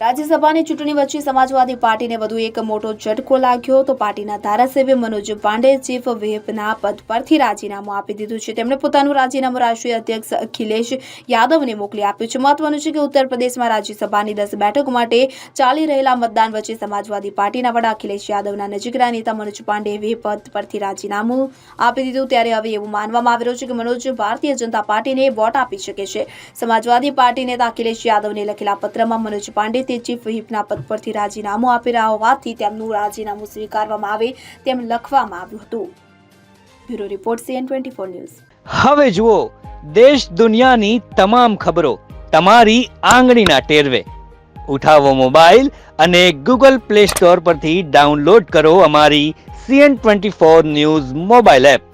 રાજ્યસભાની ચૂંટણી વચ્ચે સમાજવાદી પાર્ટીને વધુ એક મોટો ઝટકો લાગ્યો તો પાર્ટીના ધારાસભ્ય મનોજ પાંડે ચીફ વ્હીપના પદ પરથી રાજીનામું આપી દીધું છે. તેમણે પોતાનું રાજીનામું રાષ્ટ્રીય અધ્યક્ષ અખિલેશ યાદવને મોકલી આપ્યું છે. મહત્વનું છે કે ઉત્તર પ્રદેશમાં રાજ્યસભાની દસ બેઠક માટે ચાલી રહેલા મતદાન વચ્ચે સમાજવાદી પાર્ટીના વડા અખિલેશ યાદવના નજીકના નેતા મનોજ પાંડે વ્હીપ પદ પરથી રાજીનામું આપી દીધું. ત્યારે હવે એવું માનવામાં આવી રહ્યું છે કે મનોજ ભારતીય જનતા પાર્ટીને વોટ આપી શકે છે. સમાજવાદી પાર્ટી નેતા અખિલેશ યાદવને લખેલા પત્રમાં મનોજ પાંડે તે ચીફ વ્હીપના પદ પરથી રાજીનામું આપી રહ્યા હોવાથી તેમનું રાજીનામું સ્વીકારવામાં આવે તેમ લખવામાં આવ્યું હતું. Bureau report CN twenty four news. હવે જુઓ, દેશ દુનિયાની તમામ ખબરો તમારી આંગળીના ટેરવે. ઉઠાવો મોબાઈલ અને ગૂગલ પ્લે સ્ટોર પરથી ડાઉનલોડ કરો અમારી CN twenty four news mobile app.